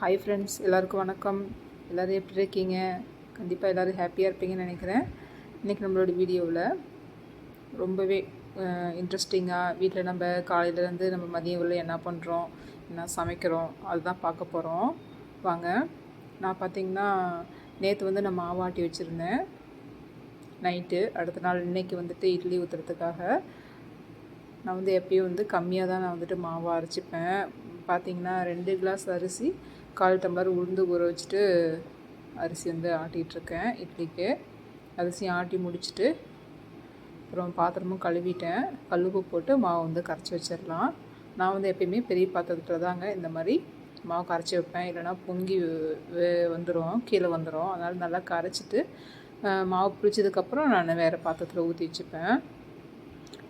Hi friends எல்லாருக்கும் வணக்கம். எல்லோரும் எப்படி இருக்கீங்க? கண்டிப்பாக எல்லோரும் ஹாப்பியாக இருப்பீங்கன்னு நினைக்கிறேன். இன்றைக்கி நம்மளோட வீடியோவில் ரொம்பவே இன்ட்ரெஸ்டிங்காக வீட்டில் நம்ம காலையிலேருந்து நம்ம மதியம் உள்ள என்ன பண்ணுறோம் என்ன சமைக்கிறோம் அதுதான் பார்க்க போகிறோம் வாங்க நான் பார்த்திங்கன்னா நேற்று வந்து நான் மாவாட்டி வச்சுருந்தேன். நைட்டு அடுத்த நாள் இன்றைக்கி வந்துட்டு இட்லி ஊற்றுறதுக்காக நான் வந்து எப்பயும் வந்து கம்மியாக தான் நான் வந்துட்டு மாவு அரைச்சிப்பேன். பார்த்தீங்கன்னா ரெண்டு கிளாஸ் அரிசி கால் டம்ளர் உளுந்து ஊற வச்சுட்டு அரிசி வந்து ஆட்டிகிட்ருக்கேன் இட்லிக்கு. அரிசி ஆட்டி முடிச்சுட்டு அப்புறம் பாத்திரமும் கழுவிட்டேன். கல்லுப்பு போட்டு மாவு வந்து கரைச்சி வச்சிடலாம். நான் வந்து எப்பயுமே பெரிய பாத்திரத்தில் தாங்க இந்த மாதிரி மாவு கரைச்சி வைப்பேன். இல்லைனா பொங்கி வந்துடும் கீழே வந்துடும் அதனால் நல்லா கரைச்சிட்டு மாவு பிடிச்சதுக்கப்புறம் நான் வேறு பாத்திரத்தில் ஊற்றி வச்சுப்பேன்.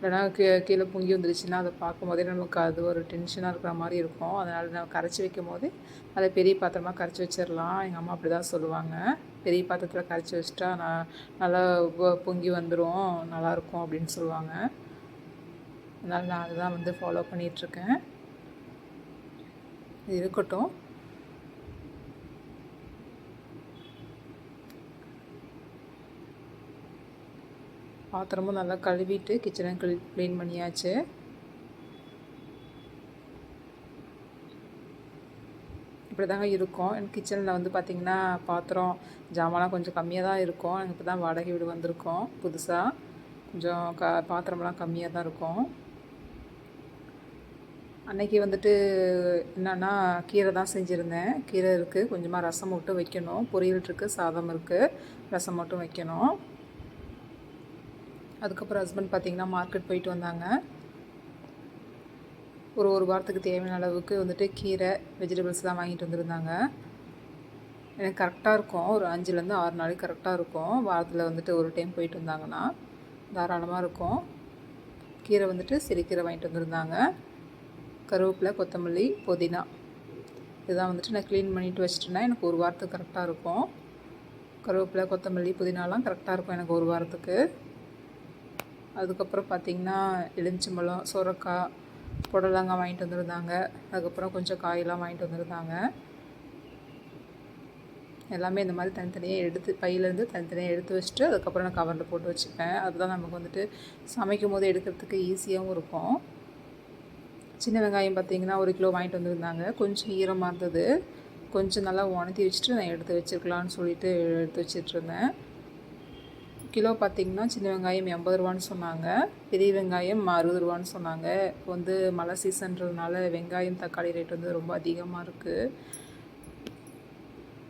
இல்லைனா கீ கீழே பொங்கி வந்துருச்சுன்னா அதை பார்க்கும் போதே நமக்கு அது ஒரு டென்ஷனாக இருக்கிற மாதிரி இருக்கும். அதனால் நான் கரைச்சி வைக்கும் போது அதை பெரிய பாத்திரமாக கரைச்சி வச்சிடலாம் எங்கள் அம்மா அப்படி தான் சொல்லுவாங்க. பெரிய பாத்திரத்தில் கரைச்சி வச்சிட்டா நான் நல்லா பொங்கி வந்துடும் நல்லாயிருக்கும் அப்படின்னு சொல்லுவாங்க. அதனால் நான் அதுதான் வந்து ஃபாலோ பண்ணிகிட்ருக்கேன் இது இருக்கட்டும். பாத்திரமும் நல்லா கழுவிட்டு கிச்சனை க்ளீ க்ளீன் பண்ணியாச்சு. இப்படி தாங்க இருக்கும். எனக்கு கிச்சனில் வந்து பார்த்திங்கன்னா பாத்திரம் ஜாமான்லாம் கொஞ்சம் கம்மியாக தான் இருக்கும். எனக்கு இப்போ தான் வாடகை வீடு வந்திருக்கோம் புதுசாக கொஞ்சம் க பாத்திரம்லாம் கம்மியாக தான் இருக்கும். அன்னைக்கு வந்துட்டு என்னென்னா கீரை தான் செஞ்சுருந்தேன். கீரை இருக்குது கொஞ்சமாக ரசம் மட்டும் வைக்கணும். பொரியல் இருக்குது சாதம் இருக்குது ரசம் மட்டும் வைக்கணும். அதுக்கப்புறம் ஹஸ்பண்ட் பார்த்திங்கன்னா மார்க்கெட் போயிட்டு வந்தாங்க. ஒரு ஒரு வாரத்துக்கு தேவையான அளவுக்கு வந்துட்டு கீரை வெஜிடபிள்ஸ்லாம் வாங்கிட்டு வந்திருந்தாங்க. எனக்கு கரெக்டாக இருக்கும். ஒரு அஞ்சுலேருந்து ஆறு நாளைக்கு கரெக்டாக இருக்கும். வாரத்தில் வந்துட்டு ஒரு டைம் போயிட்டு வந்தாங்கன்னா தாராளமாக இருக்கும். கீரை வந்துட்டு சிறுக்கீரை வாங்கிட்டு வந்திருந்தாங்க. கருவேப்பிலை கொத்தமல்லி புதினா. இதுதான் வந்துட்டு நான் க்ளீன் பண்ணிவிட்டு வச்சிட்டேன்னா எனக்கு ஒரு வாரத்துக்கு கரெக்டாக இருக்கும். கருவேப்பிலை கொத்தமல்லி புதினாலாம் கரெக்டாக இருக்கும் எனக்கு ஒரு வாரத்துக்கு. அதுக்கப்புறம் பார்த்திங்கன்னா எலுமிச்சம்பழம் சுரக்காய் புடலங்காய் வாங்கிட்டு வந்திருந்தாங்க. அதுக்கப்புறம் கொஞ்சம் காயெல்லாம் வாங்கிட்டு வந்திருந்தாங்க. எல்லாமே இந்த மாதிரி தனித்தனியாக எடுத்து பையிலேருந்து தனித்தனியாக எடுத்து வச்சுட்டு அதுக்கப்புறம் நான் கவரில் போட்டு வச்சுப்பேன். அதுதான் நமக்கு வந்துட்டு சமைக்கும் போது எடுக்கிறதுக்கு ஈஸியாகவும் இருக்கும். சின்ன வெங்காயம் பார்த்திங்கன்னா ஒரு கிலோ வாங்கிட்டு வந்திருந்தாங்க. கொஞ்சம் ஈரமாக இருந்தது. கொஞ்சம் நல்லா உணர்த்தி வச்சுட்டு நான் எடுத்து வச்சுருக்கலான்னு சொல்லிட்டு எடுத்து வச்சிட்ருந்தேன் கிலோ பார்த்திங்கன்னா சின்ன வெங்காயம் எண்பது ரூபான்னு சொன்னாங்க. பெரிய வெங்காயம் அறுபது ரூபான்னு சொன்னாங்க. இப்போ வந்து மழை சீசன்றதுனால வெங்காயம் தக்காளி ரேட் வந்து ரொம்ப அதிகமாக இருக்குது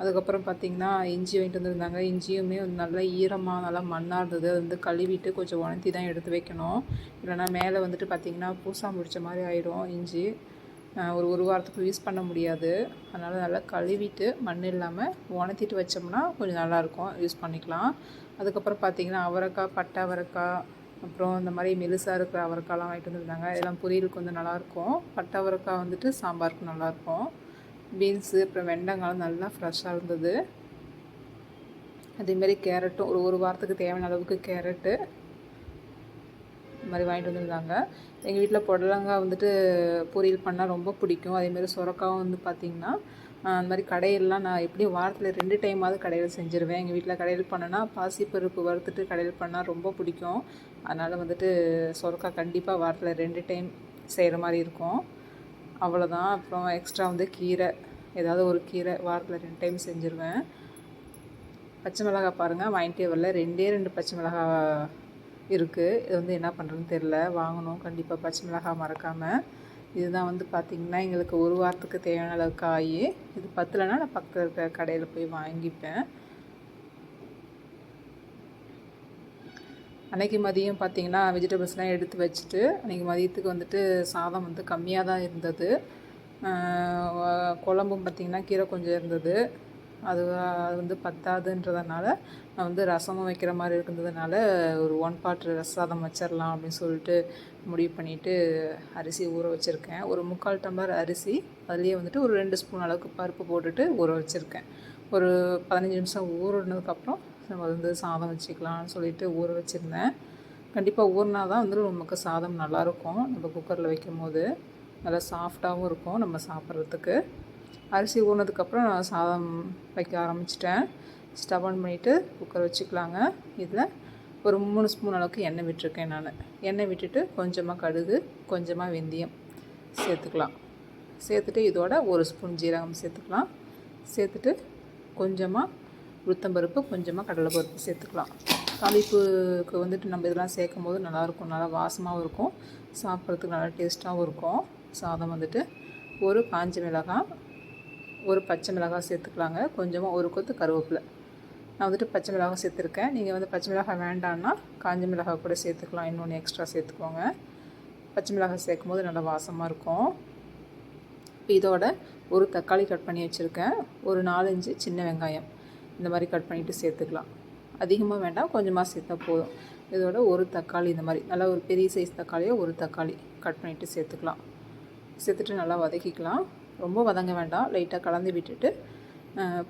அதுக்கப்புறம் பார்த்திங்கன்னா இஞ்சி வாங்கிட்டு வந்துருந்தாங்க. இஞ்சியுமே வந்து நல்லா ஈரமாக நல்லா மண்ணாக இருந்தது. அது வந்து கழுவிட்டு கொஞ்சம் உணர்த்தி தான் எடுத்து வைக்கணும். இல்லைனா மேலே வந்துட்டு பார்த்திங்கன்னா பூசா முடித்த மாதிரி ஆயிடும் இஞ்சி. ஒரு ஒரு வாரத்துக்கு யூஸ் பண்ண முடியாது. அதனால் நல்லா கழுவிட்டு மண் இல்லாமல் உணத்திட்டு வச்சோம்னா கொஞ்சம் நல்லாயிருக்கும் யூஸ் பண்ணிக்கலாம். அதுக்கப்புறம் பார்த்திங்கன்னா அவரைக்காய் பட்டை அவரைக்காய் அப்புறம் இந்த மாதிரி மெலுசாக இருக்கிற அவரைக்காய்லாம் வாங்கிட்டு வந்துருந்தாங்க. இதெல்லாம் பொரியலுக்கு வந்து நல்லாயிருக்கும் பட்டை அவரைக்காய் வந்துட்டு சாம்பாருக்கு நல்லாயிருக்கும் பீன்ஸு அப்புறம் வெண்டங்காயம் நல்லா ஃப்ரெஷ்ஷாக இருந்தது. அதேமாரி கேரட்டும் ஒரு ஒரு வாரத்துக்கு தேவையான அளவுக்கு கேரட்டு இந்த மாதிரி வாங்கிட்டு வந்துருந்தாங்க. எங்கள் வீட்டில் புடலங்காய் வந்துட்டு பொரியல் பண்ணால் ரொம்ப பிடிக்கும். அதேமாரி சுரக்காவும் வந்து பார்த்திங்கன்னா அந்த மாதிரி கடையிலலாம் நான் எப்படியும் வாரத்தில் ரெண்டு டைமாவது கடையில் செஞ்சுருவேன். எங்கள் வீட்டில் கடையில் பண்ணேன்னா பாசிப்பருப்பு வறுத்துட்டு கடையில் பண்ணால் ரொம்ப பிடிக்கும். அதனால் வந்துட்டு சுரக்காய் கண்டிப்பாக வாரத்தில் ரெண்டு டைம் செய்கிற மாதிரி இருக்கும். அவ்வளோதான் அப்புறம் எக்ஸ்ட்ரா வந்து கீரை. ஏதாவது ஒரு கீரை வாரத்தில் ரெண்டு டைம் செஞ்சுருவேன். பச்சை மிளகாய் பாருங்கள் வாங்கிட்டே வரல. ரெண்டே ரெண்டு பச்சை மிளகாய் இருக்குது இது வந்து என்ன பண்ணுறதுன்னு தெரில வாங்கணும். கண்டிப்பாக பச்சை மிளகாய் மறக்காமல் இதுதான் வந்து பார்த்திங்கன்னா எங்களுக்கு ஒரு வாரத்துக்கு தேவையான அளவு காய். இது பத்தலைன்னா நான் பக்கத்தில் இருக்கிற கடையில் போய் வாங்கிப்பேன். அன்றைக்கி மதியம் பார்த்திங்கன்னா வெஜிடபிள்ஸ்லாம் எடுத்து வச்சுட்டு அன்றைக்கி மதியத்துக்கு வந்துட்டு சாதம் வந்து கம்மியாக தான் இருந்தது குழம்பும் பார்த்திங்கன்னா கீரை கொஞ்சம் இருந்தது. அது அது வந்து பத்தாதுன்றதுனால நான் வந்து ரசமும் வைக்கிற மாதிரி இருந்ததுனால ஒரு ஒன் பாட் ரசாதம் வச்சிடலாம் அப்படின்னு சொல்லிட்டு முடிவு பண்ணிவிட்டு அரிசி ஊற வச்சுருக்கேன். ஒரு முக்கால் டம்ளர் அரிசி அதுலேயே வந்துட்டு ஒரு ரெண்டு ஸ்பூன் அளவுக்கு பருப்பு போட்டுட்டு ஊற வச்சுருக்கேன். ஒரு பதினஞ்சு நிமிஷம் ஊறினதுக்கப்புறம் நம்ம வந்து சாதம் வச்சுக்கலாம்னு சொல்லிட்டு ஊற வச்சுருந்தேன். கண்டிப்பாக ஊறினா தான் வந்து நமக்கு சாதம் நல்லாயிருக்கும். நம்ம குக்கரில் வைக்கும் போது நல்லா சாஃப்டாகவும் இருக்கும் நம்ம சாப்பிட்றதுக்கு. அரிசி ஊறினதுக்கப்புறம் நான் சாதம் வைக்க ஆரம்பிச்சிட்டேன். ஸ்டவ் ஆன் பண்ணிவிட்டு குக்கர் வச்சுக்கலாங்க. இதில் ஒரு மூணு ஸ்பூன் அளவுக்கு எண்ணெய் விட்டுருக்கேன் நான். எண்ணெய் விட்டுட்டு கொஞ்சமாக கடுகு கொஞ்சமாக வெந்தயம் சேர்த்துக்கலாம். சேர்த்துட்டு இதோட ஒரு ஸ்பூன் ஜீரகம் சேர்த்துக்கலாம். சேர்த்துட்டு கொஞ்சமாக உளுத்தம்பருப்பு கொஞ்சமாக கடலைப்பருப்பு சேர்த்துக்கலாம். தாளிப்புக்கு வந்துட்டு நம்ம இதெல்லாம் சேர்க்கும் போது நல்லாயிருக்கும். நல்லா வாசமாகவும் இருக்கும். சாப்பிட்றதுக்கு நல்லா டேஸ்ட்டாகவும் இருக்கும். சாதம் வந்துட்டு ஒரு காஞ்ச மிளகாய் ஒரு பச்சை மிளகாய் சேர்த்துக்கலாங்க. கொஞ்சமாக ஒரு கொத்து கருவேப்பிலை. நான் வந்துட்டு பச்சை மிளகாய் சேர்த்துருக்கேன். நீங்கள் வந்து பச்சை மிளகாய் வேண்டான்னா காஞ்ச மிளகாய் கூட சேர்த்துக்கலாம். இன்னொன்று எக்ஸ்ட்ரா சேர்த்துக்கோங்க. பச்சை மிளகாய் சேர்க்கும் போது நல்லா வாசமாக இருக்கும். இப்போ இதோட ஒரு தக்காளி கட் பண்ணி வச்சுருக்கேன். ஒரு நாலஞ்சு சின்ன வெங்காயம். இந்த மாதிரி கட் பண்ணிவிட்டு சேர்த்துக்கலாம். அதிகமாக வேண்டாம் கொஞ்சமாக சேர்த்தா போதும். இதோட ஒரு தக்காளி இந்த மாதிரி. நல்லா ஒரு பெரிய சைஸ் தக்காளியோ ஒரு தக்காளி கட் பண்ணிவிட்டு சேர்த்துக்கலாம். சேர்த்துட்டு நல்லா வதக்கிக்கலாம். ரொம்ப வதங்க வேண்டாம். லைட்டாக கலந்து விட்டுட்டு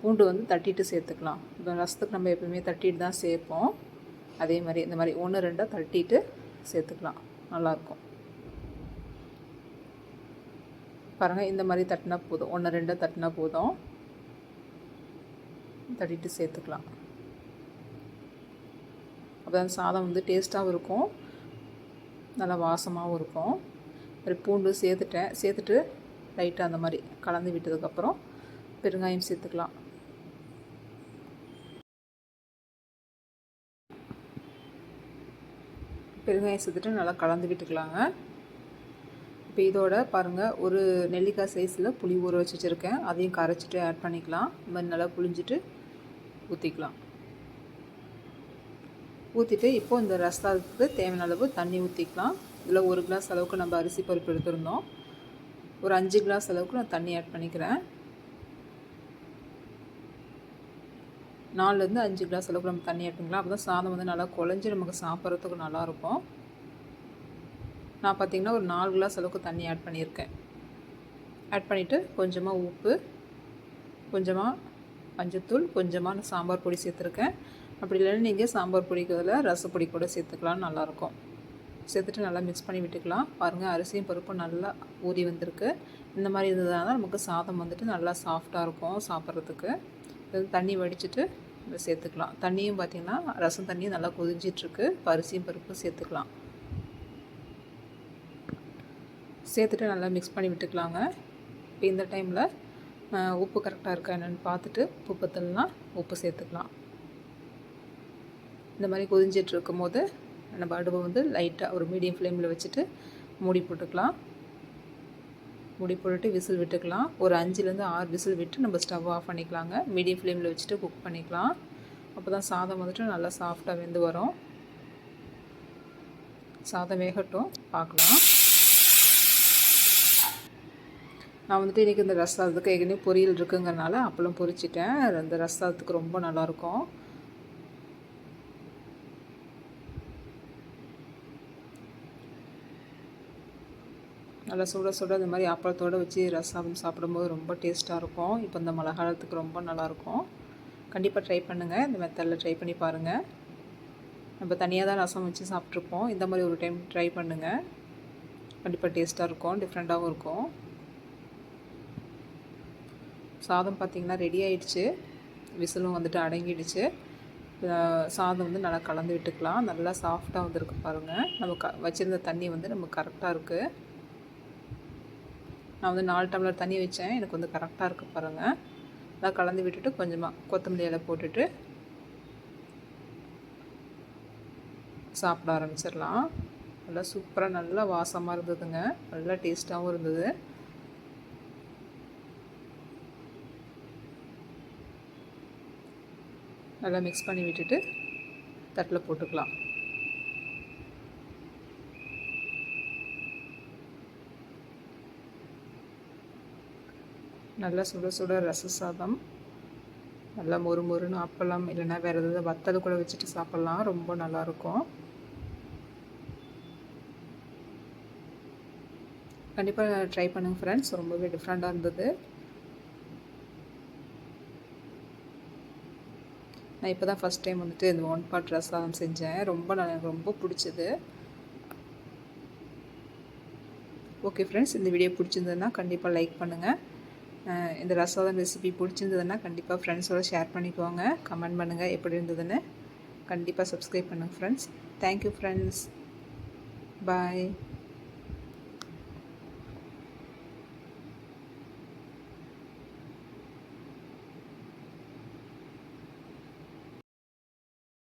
பூண்டு வந்து தட்டிட்டு சேர்த்துக்கலாம். இப்போ ரசத்துக்கு நம்ம எப்பவுமே தட்டிட்டு தான் சேர்ப்போம். அதே மாதிரி இந்த மாதிரி ஒன்று ரெண்டாக தட்டிட்டு சேர்த்துக்கலாம். நல்லாயிருக்கும். பாருங்கள் இந்த மாதிரி தட்டினா போதும். ஒன்று ரெண்டாக தட்டினா போதும். தட்டிட்டு சேர்த்துக்கலாம். அப்போ சாதம் வந்து டேஸ்ட்டாகவும் இருக்கும். நல்லா வாசமாகவும் இருக்கும். மாதிரி பூண்டு சேர்த்துட்டேன். சேர்த்துட்டு லைட்டாக அந்த மாதிரி கலந்து விட்டதுக்கப்புறம் பெருங்காயம் சேர்த்துக்கலாம். பெருங்காயம் சேர்த்துட்டு நல்லா கலந்து விட்டுக்கலாங்க. இப்போ இதோட பாருங்கள் ஒரு நெல்லிக்காய் சைஸில் புளி ஊற வச்சு வச்சுருக்கேன். அதையும் கரைச்சிட்டு ஆட் பண்ணிக்கலாம். இந்த மாதிரி நல்லா புளிஞ்சிட்டு ஊற்றிக்கலாம் ஊற்றிட்டு இப்போது இந்த ரசத்துக்கு தேவையான அளவு தண்ணி ஊற்றிக்கலாம் இதில் ஒரு கிளாஸ் அளவுக்கு நம்ம அரிசி பருப்பு எடுத்துருந்தோம். ஒரு அஞ்சு கிளாஸ் அளவுக்கு நான் தண்ணி ஆட் பண்ணிக்கிறேன். நாலுலேருந்து அஞ்சு கிளாஸ் அளவுக்கு நம்ம தண்ணி ஆட் பண்ணிக்கலாம். அப்போ தான் சாதம் வந்து நல்லா குழஞ்சி நமக்கு சாப்பிட்றதுக்கு நல்லாயிருக்கும். நான் பார்த்திங்கன்னா ஒரு நாலு கிளாஸ் அளவுக்கு தண்ணி ஆட் பண்ணியிருக்கேன். ஆட் பண்ணிவிட்டு கொஞ்சமாக உப்பு கொஞ்சமாக மஞ்சத்தூள் கொஞ்சமாக சாம்பார் பொடி சேர்த்துருக்கேன். அப்படி இல்லைன்னா நீங்கள் சாம்பார் பொடிக்கு ரசப்பொடி கூட சேர்த்துக்கலாம் நல்லாயிருக்கும். சேர்த்துட்டு நல்லா மிக்ஸ் பண்ணி விட்டுக்கலாம். பாருங்கள் அரிசியும் பருப்பும் நல்லா ஊறி வந்திருக்கு. இந்த மாதிரி இருந்ததுனால நமக்கு சாதம் வந்துட்டு நல்லா சாஃப்டாக இருக்கும் சாப்பிட்றதுக்கு. இது தண்ணி வடிச்சிட்டு சேர்த்துக்கலாம். தண்ணியும் பார்த்திங்கன்னா ரசம் தண்ணியும் நல்லா கொதிஞ்சிட்ருக்கு. அரிசியும் பருப்பும் சேர்த்துக்கலாம். சேர்த்துட்டு நல்லா மிக்ஸ் பண்ணி விட்டுக்கலாங்க. இப்போ இந்த டைமில் உப்பு கரெக்டாக இருக்கா என்னென்னு பார்த்துட்டு உப்பு பத்தலாம் உப்பு சேர்த்துக்கலாம். இந்த மாதிரி கொதிஞ்சிட்ருக்கும் போது நம்ம அடுப்பை வந்து லைட்டாக ஒரு மீடியம் ஃப்ளேமில் வச்சுட்டு மூடி போட்டுக்கலாம். மூடி போட்டுட்டு விசில் விட்டுக்கலாம். ஒரு அஞ்சுலேருந்து ஆறு விசில் விட்டு நம்ம ஸ்டவ் ஆஃப் பண்ணிக்கலாங்க. மீடியம் ஃப்ளேமில் வச்சுட்டு குக் பண்ணிக்கலாம். அப்போ தான் சாதம் வந்துட்டு நல்லா சாஃப்டாக வெந்து வரும். சாதம் வேகட்டும். பார்க்கலாம். நான் வந்துட்டு இன்றைக்கி இந்த ரசாதத்துக்கு ஏற்கனவே பொரியல் இருக்குங்கிறனால அப்பளம் பொரிச்சிட்டேன். அந்த ரசாதத்துக்கு ரொம்ப நல்லாயிருக்கும் நல்லா சுட சுட இந்த மாதிரி அப்பளத்தோடு வச்சு ரசம் சாப்பிடும்போது ரொம்ப டேஸ்ட்டாக இருக்கும். இப்போ இந்த மழை காலத்துக்கு ரொம்ப நல்லாயிருக்கும் கண்டிப்பாக ட்ரை பண்ணுங்கள் இந்த மெத்தடில் ட்ரை பண்ணி பாருங்கள் நம்ம தனியாக தான் ரசம் வச்சு சாப்பிட்ருப்போம் இந்த மாதிரி ஒரு டைம் ட்ரை பண்ணுங்கள் கண்டிப்பாக டேஸ்ட்டாக இருக்கும். டிஃப்ரெண்ட்டாகவும் இருக்கும். சாதம் பார்த்திங்கன்னா ரெடி ஆயிடுச்சு. விசிலும் வந்துட்டு அடங்கிடுச்சு. சாதம் வந்து நல்லா கலந்து விட்டுக்கலாம். நல்லா சாஃப்டாக வந்துருக்கு பாருங்கள் நம்ம க வச்சுருந்த தண்ணி வந்து நமக்கு கரெக்டாக இருக்குது நான் வந்து நாலு டம்ளர் தண்ணி வச்சேன். எனக்கு வந்து கரெக்டாக இருக்குது பாருங்கள் நல்லா கலந்து விட்டுட்டு கொஞ்சமாக கொத்தமல்லி இலை போட்டுட்டு சாப்பிட ஆரம்பிச்சிடலாம். நல்லா சூப்பராக நல்லா வாசமாக இருந்ததுங்க. நல்லா டேஸ்ட்டாகவும் இருந்தது. நல்லா மிக்ஸ் பண்ணி விட்டுட்டு தட்டில் போட்டுக்கலாம். நல்லா சுட சுட ரச சாதம் நல்லா மொறு மொறுன்னு அப்பளம் இல்லைன்னா வேறு எதாவது வத்தல் கூட வச்சுட்டு சாப்பிட்லாம். ரொம்ப நல்லாயிருக்கும் கண்டிப்பாக ட்ரை பண்ணுங்கள் ஃப்ரெண்ட்ஸ் ரொம்பவே டிஃப்ரெண்ட்டாக இருந்தது. நான் இப்போ தான் ஃபஸ்ட் டைம் வந்துட்டு இந்த ஒன் பாட் ட்ரெஸ் சாதம் செஞ்சேன். ரொம்ப எனக்கு ரொம்ப பிடிச்சது. ஓகே ஃப்ரெண்ட்ஸ் இந்த வீடியோ பிடிச்சிருந்ததுன்னா கண்டிப்பாக லைக் பண்ணுங்கள் இந்த ரசோதம் ரெசிபி பிடிச்சிருந்ததுன்னா கண்டிப்பாக ஃப்ரெண்ட்ஸோட ஷேர் பண்ணிக்கோங்க. கமெண்ட் பண்ணுங்கள் எப்படி இருந்ததுன்னு. கண்டிப்பாக சப்ஸ்கிரைப் பண்ணுங்கள் ஃப்ரெண்ட்ஸ் தேங்க்யூ ஃப்ரெண்ட்ஸ் பாய்